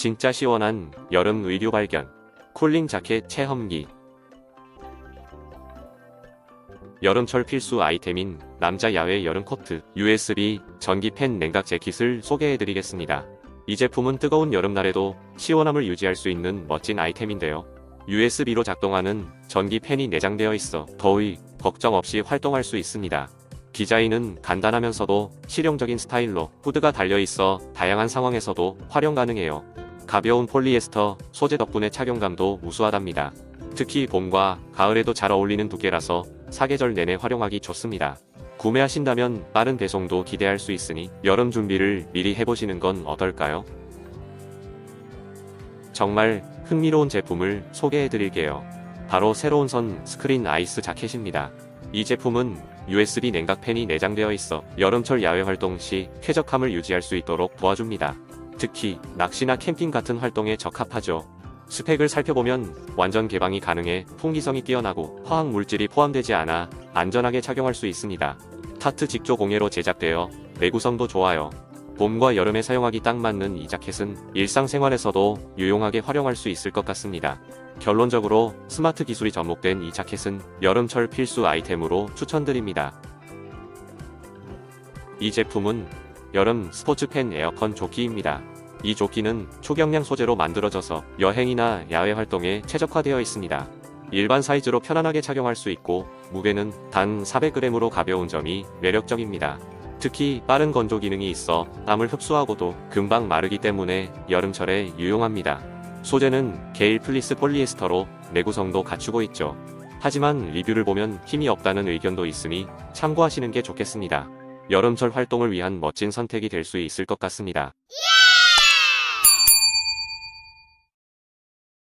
진짜 시원한 여름 의류 발견. 쿨링 자켓 체험기. 여름철 필수 아이템인 남자 야외 여름 코트, USB, 전기 팬 냉각 재킷을 소개해드리겠습니다. 이 제품은 뜨거운 여름날에도 시원함을 유지할 수 있는 멋진 아이템인데요. USB로 작동하는 전기 팬이 내장되어 있어 더위, 걱정 없이 활동할 수 있습니다. 디자인은 간단하면서도 실용적인 스타일로 후드가 달려 있어 다양한 상황에서도 활용 가능해요. 가벼운 폴리에스터 소재 덕분에 착용감도 우수하답니다. 특히 봄과 가을에도 잘 어울리는 두께라서 사계절 내내 활용하기 좋습니다. 구매하신다면 빠른 배송도 기대할 수 있으니 여름 준비를 미리 해보시는 건 어떨까요? 정말 흥미로운 제품을 소개해드릴게요. 바로 새로운 선 스크린 아이스 자켓입니다. 이 제품은 USB 냉각 팬이 내장되어 있어 여름철 야외 활동 시 쾌적함을 유지할 수 있도록 도와줍니다. 특히 낚시나 캠핑 같은 활동에 적합하죠. 스펙을 살펴보면 완전 개방이 가능해 통기성이 뛰어나고 화학 물질이 포함되지 않아 안전하게 착용할 수 있습니다. 타트 직조 공예로 제작되어 내구성도 좋아요. 봄과 여름에 사용하기 딱 맞는 이 자켓은 일상생활에서도 유용하게 활용할 수 있을 것 같습니다. 결론적으로 스마트 기술이 접목된 이 자켓은 여름철 필수 아이템으로 추천드립니다. 이 제품은 여름 스포츠팬 에어컨 조끼입니다. 이 조끼는 초경량 소재로 만들어져서 여행이나 야외 활동에 최적화되어 있습니다. 일반 사이즈로 편안하게 착용할 수 있고 무게는 단 400g으로 가벼운 점이 매력적입니다. 특히 빠른 건조 기능이 있어 땀을 흡수하고도 금방 마르기 때문에 여름철에 유용합니다. 소재는 게일 플리스 폴리에스터로 내구성도 갖추고 있죠. 하지만 리뷰를 보면 힘이 없다는 의견도 있으니 참고하시는 게 좋겠습니다. 여름철 활동을 위한 멋진 선택이 될 수 있을 것 같습니다.